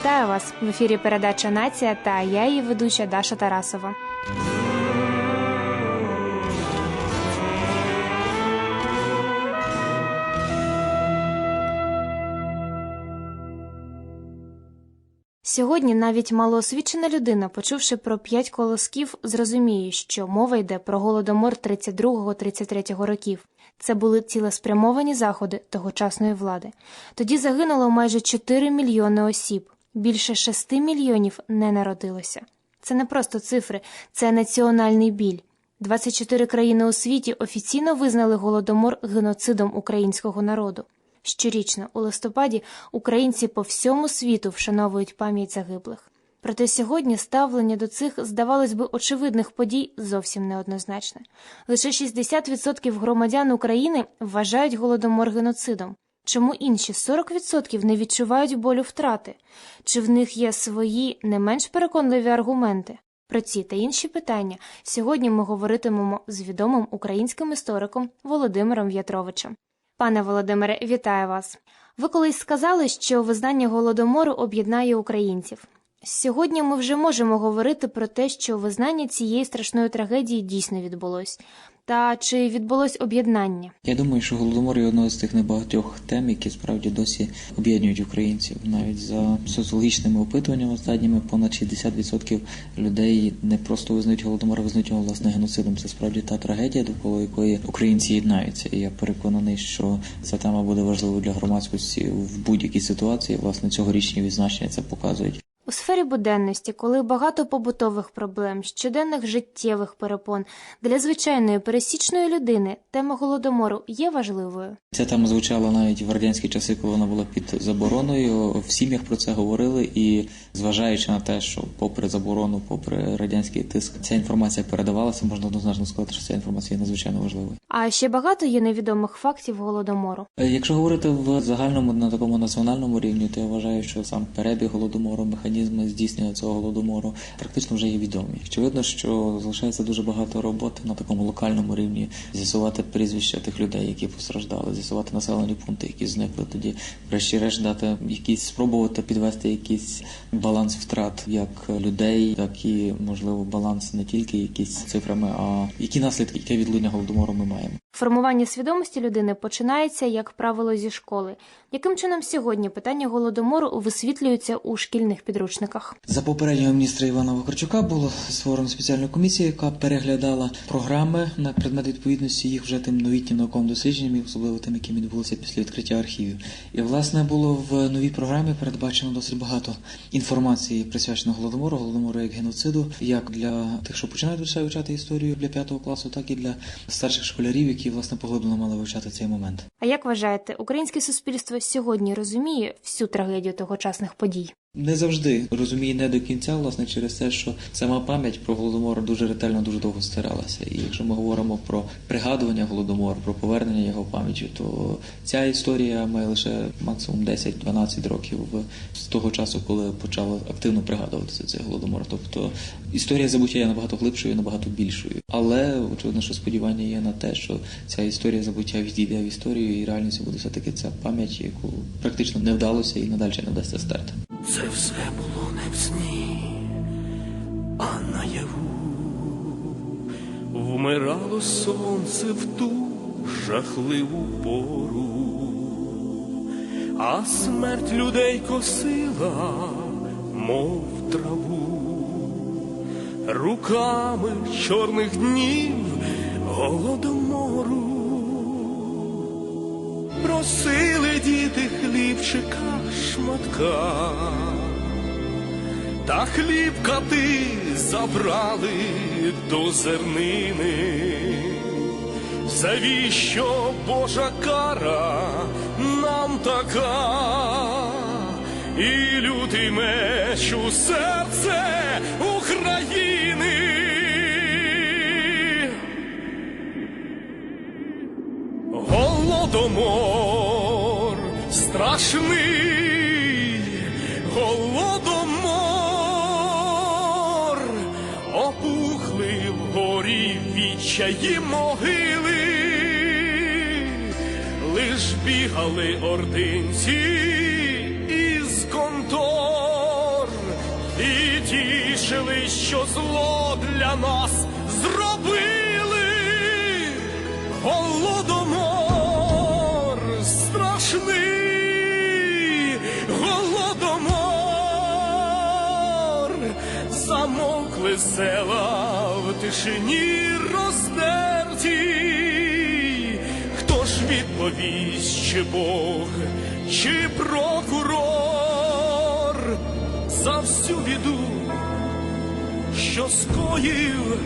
Вітаю вас в ефірі передача Нація та я її ведуча Даша Тарасова. Сьогодні навіть малоосвічена людина, почувши про п'ять колосків, зрозуміє, що мова йде про голодомор 32-33 років. Це були цілеспрямовані заходи тогочасної влади. Тоді загинуло майже 4 мільйони осіб, більше 6 мільйонів не народилося. Це не просто цифри, це національний біль. 24 країни у світі офіційно визнали голодомор геноцидом українського народу. Щорічно у листопаді українці по всьому світу вшановують пам'ять загиблих. Проте сьогодні ставлення до цих, здавалось би, очевидних подій зовсім неоднозначне. Лише 60% громадян України вважають голодомор геноцидом. Чому інші 40% не відчувають болю втрати? Чи в них є свої не менш переконливі аргументи? Про ці та інші питання сьогодні ми говоритимемо з відомим українським істориком Володимиром В'ятровичем. Пане Володимире, вітаю вас. Ви колись сказали, що визнання голодомору об'єднає українців. Сьогодні ми вже можемо говорити про те, що визнання цієї страшної трагедії дійсно відбулось. Та чи відбулось об'єднання? Я думаю, що голодомор є одною з тих небагатьох тем, які справді досі об'єднують українців. Навіть за соціологічними опитуваннями останніми понад 60% людей не просто визнають голодомор, а визнають його власне геноцидом. Це справді та трагедія, довкола якої українці єднаються. І я переконаний, що ця тема буде важливою для громадськості в будь-якій ситуації. Власне, цьогорічні відзначення це показують. У сфері буденності, коли багато побутових проблем, щоденних життєвих перепон для звичайної пересічної людини тема голодомору є важливою. Ця тема звучала навіть в радянські часи, коли вона була під забороною. В сім'ях про це говорили, і зважаючи на те, що попри заборону, попри радянський тиск, ця інформація передавалася, можна однозначно сказати, що ця інформація є надзвичайно важливою. А ще багато є невідомих фактів голодомору. Е, Якщо говорити в загальному на такому національному рівні, то я вважаю, що сам перебіг голодомору, механізми здійснення цього голодомору практично вже є відомі. Очевидно, що залишається дуже багато роботи на такому локальному рівні, з'ясувати прізвища тих людей, які постраждали, з'ясувати населені пункти, які зникли тоді, врешті-решт дати якісь спробувати підвести якийсь баланс втрат як людей, так і можливо баланс не тільки якісь цифрами, а які наслідки, яке відлуння голодомору ми маємо. Формування свідомості людини починається, як правило, зі школи. Яким чином сьогодні питання голодомору висвітлюються у шкільних підручниках? За попереднього міністра Івана Вакарчука було створено спеціальну комісію, яка переглядала програми на предмет відповідності їх вже тим новітнім науковим дослідженням, особливо тим, які відбулися після відкриття архівів. І власне було в новій програмі передбачено досить багато інформації присвячено голодомору, голодомору як геноциду, як для тих, що починають вивчати історію для п'ятого класу, так і для старших школярів, які власне поглиблено мали вивчати цей момент. А як вважаєте, українське суспільство сьогодні розуміє всю трагедію тогочасних подій? Не завжди розуміє не до кінця, власне, через те, що сама пам'ять про голодомор дуже ретельно, дуже довго стиралася. І якщо ми говоримо про пригадування голодомору, про повернення його пам'яті, то ця історія має лише максимум 10-12 років з того часу, коли почали активно пригадуватися цей голодомор. Тобто історія забуття є набагато глибшою, набагато більшою. Але очевидно, що сподівання є на те, що ця історія забуття відійде в історію, і реальністю буде все таки ця пам'ять, яку практично не вдалося і надалі не вдасться стерти. Це все було не в сні, а наяву. Вмирало сонце в ту жахливу пору, а смерть людей косила, мов траву, руками чорних днів голодомору. Просили діти хлібчика шматка, та хліб кати забрали до зернини. Завіщо Божа кара нам така, і лютий меч у серце України. Голодомор страшний, відчаї могили, лиш бігали ординці із контор і тішили, що зло для нас. Села в тишині роздерті. Хто ж відповість, чи Бог, чи прокурор за всю біду, що скоїв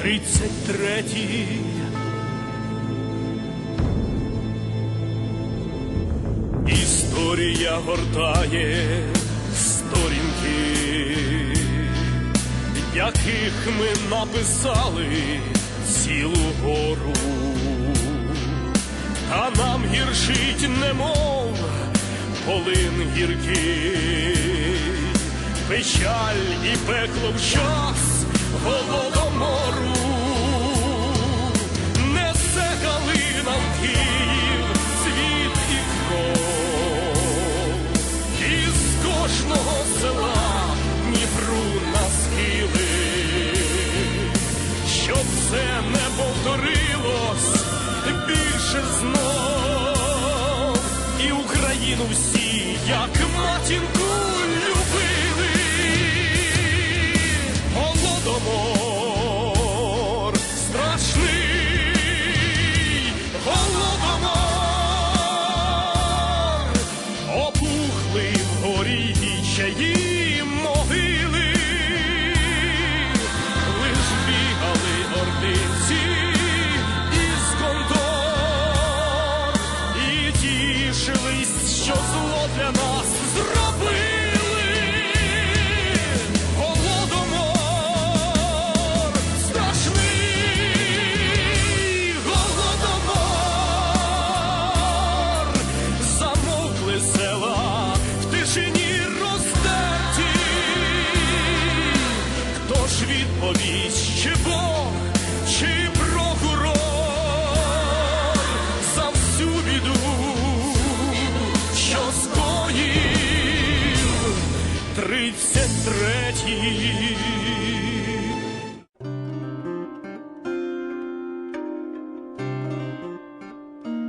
тридцять третій. Історія гортає яких ми написали цілу гору, а нам гіршить немов полин гіркий, печаль і пекло в час голодомору,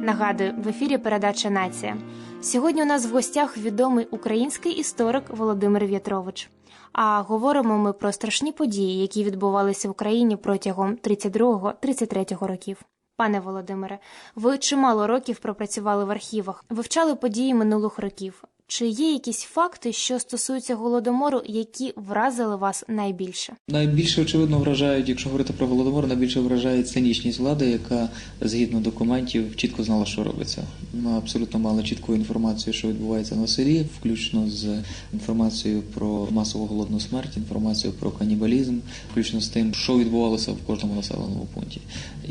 Нагадую, в ефірі передача Нація. Сьогодні у нас в гостях відомий український історик Володимир В'ятрович. А говоримо ми про страшні події, які відбувалися в Україні протягом 32-33 років. Пане Володимире, ви чимало років пропрацювали в архівах, вивчали події минулих років. Чи є якісь факти, що стосуються голодомору, які вразили вас найбільше? Найбільше очевидно вражають, якщо говорити про голодомор, найбільше вражає цинічність влади, яка згідно документів чітко знала, що робиться. Вона абсолютно мала чітку інформацію, що відбувається на селі, включно з інформацією про масову голодну смерть, інформацію про канібалізм, включно з тим, що відбувалося в кожному населеному пункті,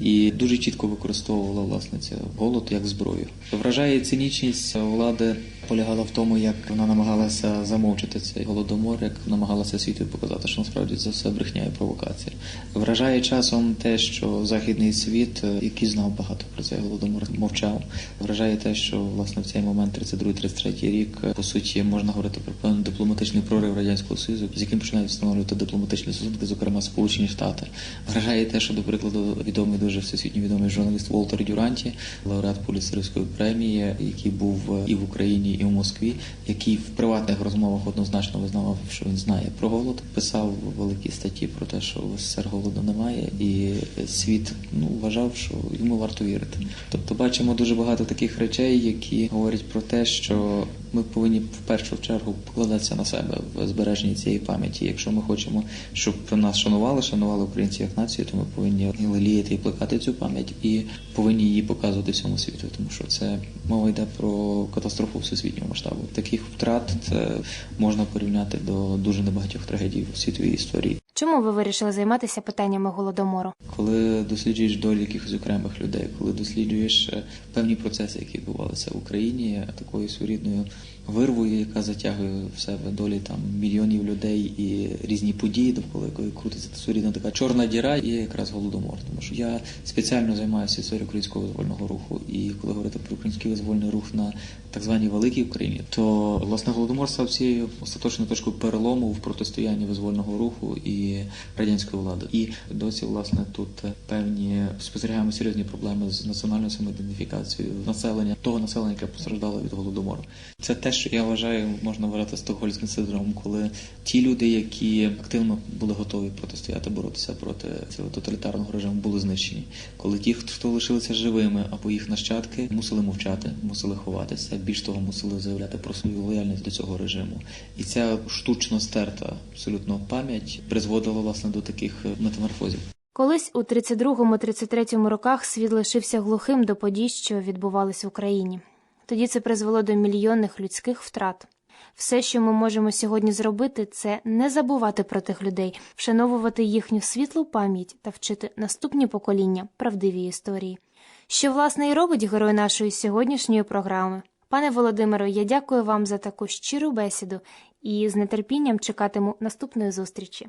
і дуже чітко використовувала власне це голод як зброю. Вражає цинічність влади полягала в тому, як вона намагалася замовчити цей голодомор, як намагалася світу показати, що насправді це все брехня і провокація. Вражає часом те, що західний світ, е, який знав багато про цей голодомор, мовчав. Вражає те, що власне в цей момент, 32-33 рік, е, по суті, можна говорити про певний дипломатичний прорив радянського союзу, з яким починають встановлювати дипломатичні стосунки, зокрема Сполучені Штати. Вражає те, що до прикладу відомий дуже всесвітньо відомий журналіст Волтер Дюранті, лауреат Пуліцерівської премії, який був е, і в Україні, і в Москві, який в приватних розмовах однозначно визнавав, що він знає про голод, писав великі статті про те, що в СССР голоду немає, і світ ну вважав, що йому варто вірити. Тобто бачимо дуже багато таких речей, які говорять про те, що ми повинні в першу чергу покладатися на себе в збереженні цієї пам'яті. Якщо ми хочемо, щоб нас шанували, шанували українці як націю, то ми повинні леліяти і плекати цю пам'ять і повинні її показувати всьому світу, тому що це мова йде про катастрофу всесвітнього масштабу. Таких втрат це можна порівняти до дуже небагатьох трагедій в світовій історії. Чому ви вирішили займатися питаннями голодомору? Коли досліджуєш долі якихось окремих людей, коли досліджуєш е, певні процеси, які відбувалися в Україні, такою своєрідною вирвою, яка затягує в себе долі там мільйонів людей і різні події, довкола якої крутиться своєрідна така чорна діра, є якраз голодомор. Тому що я спеціально займаюся історією українського визвольного руху, і коли говорити про український визвольний рух на так званій великій Україні, то власне голодомор став цією остаточною точкою перелому в протистоянні визвольного руху і радянської влади. І досі власне тут певні спостерігаємо серйозні проблеми з національною самоідентифікацією населення, того населення, яке постраждало від голодомору. Це те, що я вважаю, можна вважати стокгольмським синдромом, коли ті люди, які активно були готові протистояти, боротися проти цього тоталітарного режиму, були знищені. Коли ті, хто лишилися живими, або їх нащадки, мусили мовчати, мусили ховатися, більш того, мусили заявляти про свою лояльність до цього режиму. І ця штучно стерта абсолютно пам'ять призводила власне до таких метаморфозів. Колись у 32-33 роках світ лишився глухим до подій, що відбувались в Україні. Тоді це призвело до мільйонних людських втрат. Все, що ми можемо сьогодні зробити, це не забувати про тих людей, вшановувати їхню світлу пам'ять та вчити наступні покоління правдиві історії. Що власне і робить герой нашої сьогоднішньої програми. Пане Володимиро, я дякую вам за таку щиру бесіду і з нетерпінням чекатиму наступної зустрічі.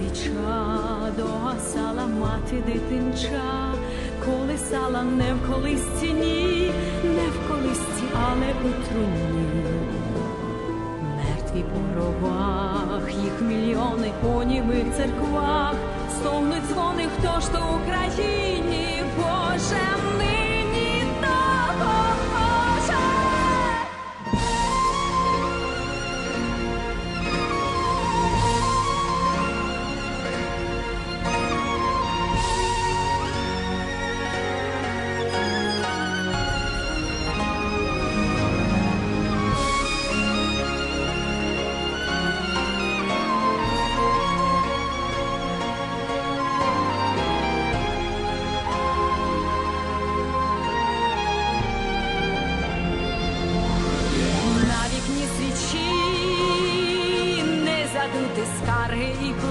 Свіча догасала мати дитинча, колисала не в колисці, ні, не в колисці, але у труні. Мертві по гробах, їх мільйони у німих церквах, стогнуть дзвони, хто ж то Україні, Боже, нині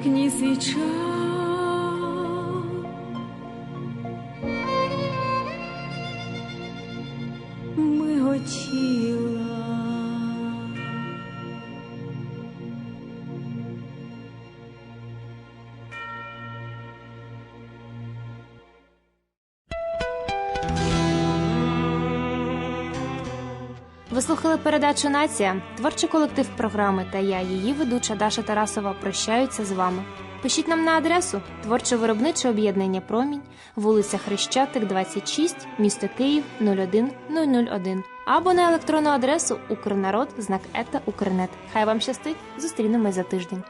Вікні свіча. Ви слухали передачу Нація, творчий колектив програми та я, її ведуча Даша Тарасова, прощаються з вами. Пишіть нам на адресу творчо-виробниче об'єднання Промінь, вулиця Хрещатик, 26, місто Київ 01001 або на електронну адресу Укрнарод, знак ета Укрнет. Хай вам щастить! Зустрінемось за тиждень.